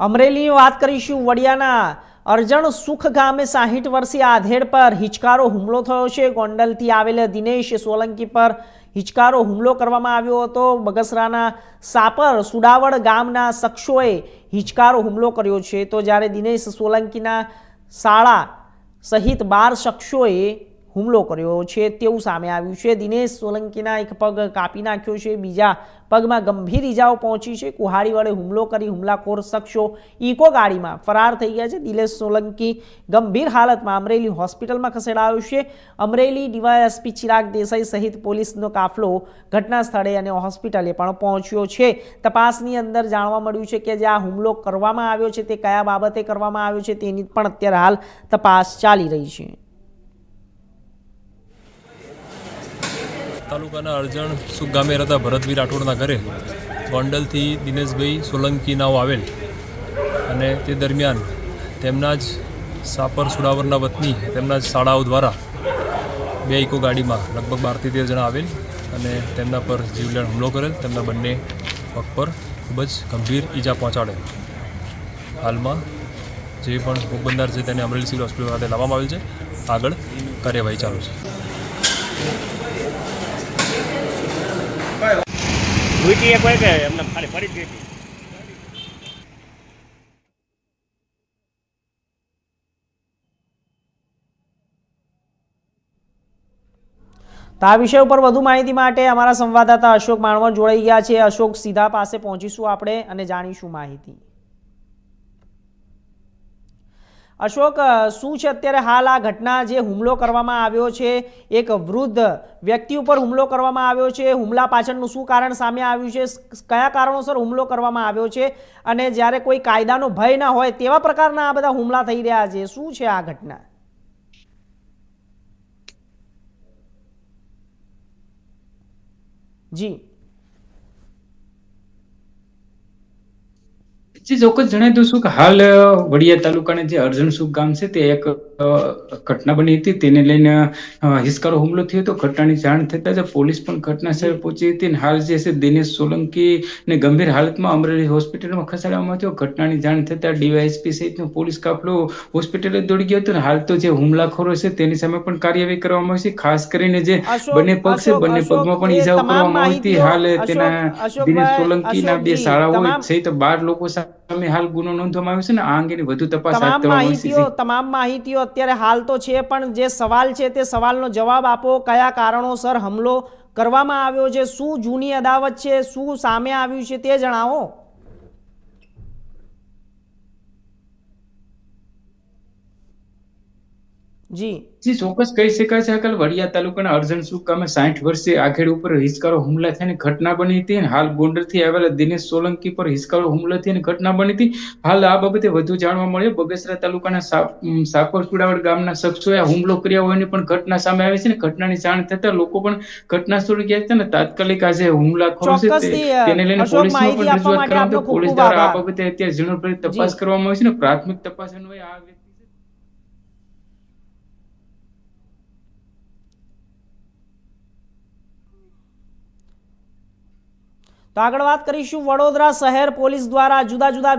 અમરેલીની વાત કરીશું, વડિયાના અરજણ સુખ ગામે સાહીઠ વર્ષીય આધેડ પર હિચકારો હુમલો થયો છે. ગોંડલથી આવેલા દિનેશ સોલંકી પર હિચકારો હુમલો કરવામાં આવ્યો હતો. બગસરાના સાપર સુડાવડ ગામના શખ્સોએ હિચકારો હુમલો કર્યો છે. તો જ્યારે દિનેશ સોલંકીના શાળા સહિત બાર શખ્સોએ હુમલો કર્યો છે તેવું સામે આવ્યું છે. દિનેશ સોલંકીના એક પગ કાપી નાખ્યો છે. બીજા પગમાં ગંભીર ઈજાઓ પહોંચી છે. કુહાડી વડે હુમલો કરી હુમલાખોર શખ્સો ઇકો ગાડીમાં ફરાર થઈ ગયા છે. દિનેશ સોલંકી ગંભીર હાલતમાં અમરેલી હોસ્પિટલમાં ખસેડાયો છે. અમરેલી ડીવાયએસપી ચિરાગ દેસાઈ સહિત પોલીસનો કાફલો ઘટના સ્થળે અને હોસ્પિટલે પણ પહોંચ્યો છે. તપાસની અંદર જાણવા મળ્યું છે કે જે આ હુમલો કરવામાં આવ્યો છે તે કયા બાબતે કરવામાં આવ્યો છે તેની પણ અત્યારે હાલ તપાસ ચાલી રહી છે. તાલુકાના અરજણ સુખ ગામે રહેતા ભરતભાઈ રાઠોડના ઘરે ગોંડલથી દિનેશભાઈ સોલંકી નાવ આવેલ. અને તે દરમિયાન તેમના જ સાપર સુડાવરના વતની તેમના જ શાળાઓ દ્વારા બે ઇકો ગાડીમાં લગભગ બારથી તેર જણા આવેલ અને તેમના પર જીવલેણ હુમલો કરેલ. તેમના બંને પગ પર ખૂબ જ ગંભીર ઈજા પહોંચાડેલ. હાલમાં જે પણ ભોગ છે તેને અમરેલી સિવિલ હોસ્પિટલ ખાતે લાવવામાં આવેલ છે. આગળ કાર્યવાહી ચાલુ છે. વીટી એક હોય કે એમને ખાલી ફરી ગઈ તો આ વિષય ઉપર વધુ માહિતી માટે અમારા સંવાદદાતા અશોક માણવર જોડાઈ ગયા છે. અશોક, સીધા પાસે પહોંચીશું આપણે અને જાણીશું માહિતી. અશોક શું છે અત્યારે હાલ આ ઘટના? જે હુમલો કરવામાં આવ્યો છે, એક વૃદ્ધ વ્યક્તિ ઉપર હુમલો કરવામાં આવ્યો છે. હુમલા પાછળનું શું કારણ સામે આવ્યું છે? કયા કારણોસર હુમલો કરવામાં આવ્યો છે? અને જ્યારે કોઈ કાયદાનો ભય ના હોય, તેવા પ્રકારના આ બધા હુમલા થઈ રહ્યા છે. શું છે આ ઘટના? જી. જે ચોક્કસ જણાવી દઉં છું કે હાલ વડિયા તાલુકાના જે અરજણસુખ ગામ છે તે એક ઘટના બની હતી. તેને લઈને હિસકારો હુમલો થયો હતો. ઘટનાની જાણ થતાં જ પોલીસ પણ ઘટના સ્થળે પહોંચી હતી અને હાલ જે છે દિનેશ સોલંકી ને ગંભીર હાલતમાં અમરેલી હોસ્પિટલમાં ખસેડવામાં આવ્યો. ઘટનાની જાણ થતાં ડીવાયએસપી સહિતનો પોલીસ કાફલો હોસ્પિટલે દોડી ગયો હતો અને હાલ તો જે હુમલાખોરો છે તેની સામે પણ કાર્યવાહી કરવામાં આવી છે. ખાસ કરીને જે બંને પગ છે બંને પગમાં પણ ઈજાઓ કરવામાં આવી હતી. હાલ તેના દિનેશ સોલંકીના બે શાળાઓ સહિત બાર લોકો સામે હાલ ગુનો નોંધવામાં આવ્યો છે ને આ અંગેની વધુ તપાસ તમામ માહિતીઓ તમામ માહિતીઓ અત્યારે હાલ તો છે પણ જે સવાલ છે તે સવાલનો જવાબ આપો. કયા કારણોસર હુમલો કરવામાં આવ્યો છે? શું જૂની અદાવત છે? શું સામે આવ્યું છે તે જણાવો. જી. જી ચોક્કસ કહી શકાય છે કે વડિયા તાલુકાના અર્જન ગામે સાઠ વર્ષે આખેડ ઉપર હિસકારો હુમલા થઈને ઘટના બની હતી અને હાલ ગોંડલથી આવેલા દિનેશ સોલંકી પર હિસકારો હુમલો થઈને ઘટના બની હતી. હાલ આ બાબતે વધુ જાણવા મળ્યું. બગસરા તાલુકાના સાપર સુડાવડ ગામના શખ્સોએ આ હુમલો કર્યા હોવાની પણ ઘટના સામે આવી છે ને ઘટનાની જાણ થતા લોકો પણ ઘટના સ્થળે ગયા હતા ને તાત્કાલિક આજે હુમલાખોરો છે તેને લઈને પોલીસમાં પણ રજૂઆત કરવામાં પોલીસ દ્વારા આ બાબતે અત્યારે ઝીણવટભરી તપાસ કરવામાં આવી છે ને પ્રાથમિક તપાસ અન્વયે આ તો આગળ વાત કરીશું વડોદરા શહેર પોલીસ દ્વારા જુદા જુદા